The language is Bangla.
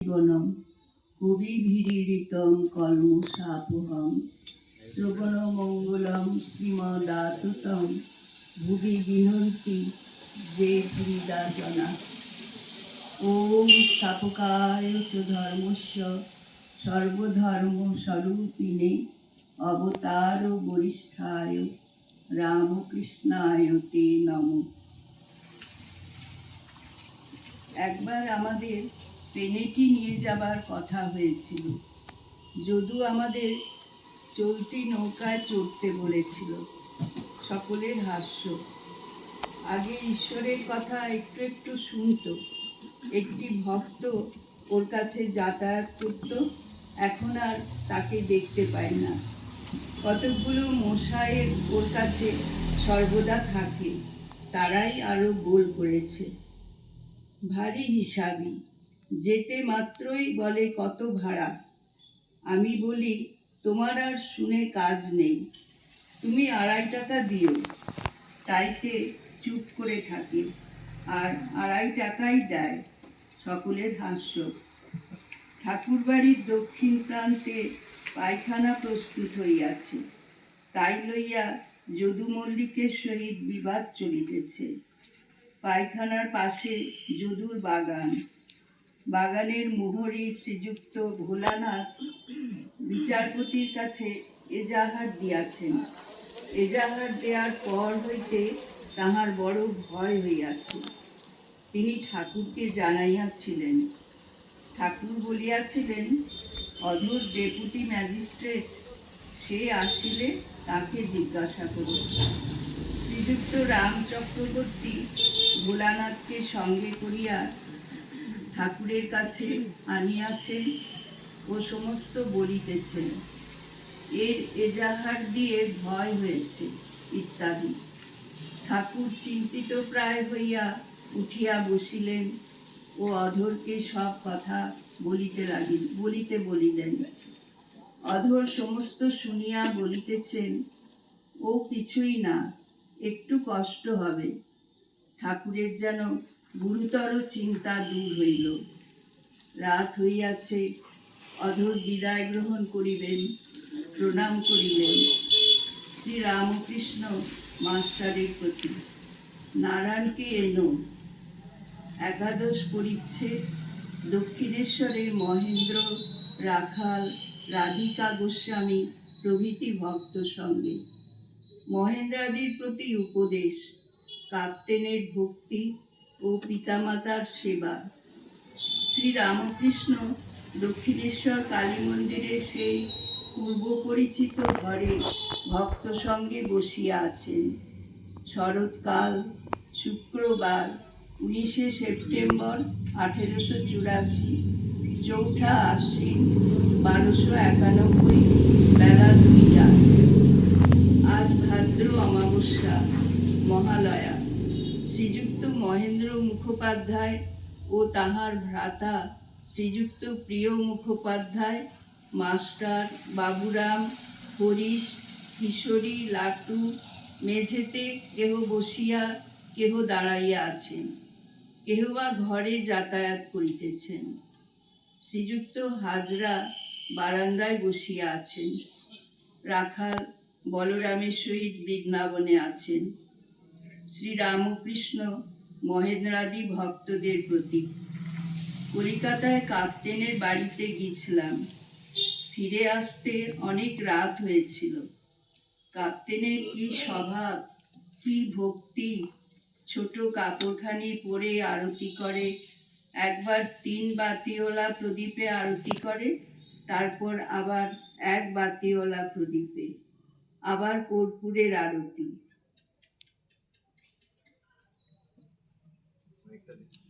জীবনম কবিভিরিতম কলমশাপহম শ্রবণমঙ্গলম শ্রীমদাতুতম। ভুবি বিনন্তি যে জনা ওম স্থাপকায় চ ধর্মস্য সর্বধর্ম স্বরূপিণে অবতার বরিষ্ঠায় রামকৃষ্ণায় তে নমঃ। একবার আমাদের পেনেটি নিয়ে যাবার কথা হয়েছিল। যদু আমাদের চলতি নৌকায় চড়তে বলেছিল। সকলের হাস্য। আগে ঈশ্বরের কথা একটু একটু শুনতো। একটি ভক্ত ওর কাছে যাতায়াত করত। এখন আর তাকে দেখতে পায় না। কতকগুলো মশায়ের ওর কাছে সর্বদা থাকে। তারাই আরও গোল করেছে। ভারী হিসাবি। যেতে মাত্রই বলে কত ভাড়া। আমি বলি, তোমার আর শুনে কাজ নেই। তুমি আড়াই টাকা দিও। তাইতে চুপ করে থাকে। আর আড়াই টাকাই দেয় সকলের হাস্য। ঠাকুরবাড়ির দক্ষিণ প্রান্তে পায়খানা প্রস্তুত হইয়াছে। তাই লইয়া যদু মল্লিকের সহিত বিবাদ চলিতেছে। পায়খানার পাশে যদুর বাগান। বাগানের মোহরে শ্রীযুক্ত ভোলানাথ বিচারপতির কাছে এজাহার দিয়াছেন। এজাহার দেওয়ার পর হইতে তাহার বড় ভয় হইয়াছে। তিনি ঠাকুরকে জানাইয়াছিলেন। ঠাকুর বলিয়াছিলেন, অধর ডেপুটি ম্যাজিস্ট্রেট, সে আসিলে তাকে জিজ্ঞাসা করুন শ্রীযুক্ত রাম চক্রবর্তী ভোলানাথকে সঙ্গে করিয়া ঠাকুরের কাছে আনিয়াছেন ও সমস্ত বলিতেছেন। এর এজাহার দিয়ে ভয় হয়েছে ইত্যাদি। ঠাকুর চিন্তিত প্রায় হইয়া উঠিয়া বসিলেন ও অধরকে সব কথা বলিতে লাগিল, বলিতে বলিলেন। অধর সমস্ত শুনিয়া বলিতেছেন, ও কিছুই না, একটু কষ্ট হবে। ঠাকুরের যেন গুরুতর চিন্তা দূর হইল। রাত হইয়াছে, অধর বিদায় গ্রহণ করিবেন, প্রণাম করিলেন শ্রী রামকৃষ্ণ মাস্টারের প্রতি। নারায়ণকে এনো। একাদশ পরিচ্ছেদ দক্ষিণেশ্বরে মহেন্দ্র, রাখাল, রাধিকা গোস্বামী প্রভৃতি ভক্ত সঙ্গে। মহেন্দ্রাদির প্রতি উপদেশ, কাপ্তেনের ভক্তি ও পিতামাতার সেবা। শ্রী রামকৃষ্ণ দক্ষিণেশ্বর কালী মন্দিরে সেই পূর্ব পরিচিত ঘরে ভক্ত সঙ্গে বসিয়া আছেন। শরৎকাল, শুক্রবার, উনিশে সেপ্টেম্বর আঠেরোশো চুরাশি, চৌঠা আশ্বিন বারোশো একানব্বই, বেলা দুইটা। মহেন্দ্র মুখোপাধ্যায় ও তাহার ভ্রাতা শ্রীযুক্ত প্রিয় মুখোপাধ্যায়, মাস্টার বাবুরাম, হরিশ, কিশোরী, লাটু, মেঝেতে কেহ বসিয়া, কেহ দাঁড়াইয়া আছেন, কেহ বা ঘরে যাতায়াত করিতেছেন। শ্রীযুক্ত হাজরা বারান্দায় বসিয়া আছেন, রাখাল বলরামের সহিত বৃন্দাবনে আছেন। শ্রীরামকৃষ্ণ মহেন্দ্রাদি ভক্তদের প্রতি। কলিকাতায় কাপ্তেনের বাড়িতে গিয়েছিলাম। ফিরে আসতে অনেক রাত হয়েছিল। কাপ্তেনের কি স্বভাব, কি ভক্তি, ছোট কাপড়খানি পরে আরতি করে, একবার তিন বাতিওয়ালা প্রদীপে আরতি করে, তারপর আবার এক বাতিওয়ালা প্রদীপে, আবার কর্পূরের আরতি। Grazie.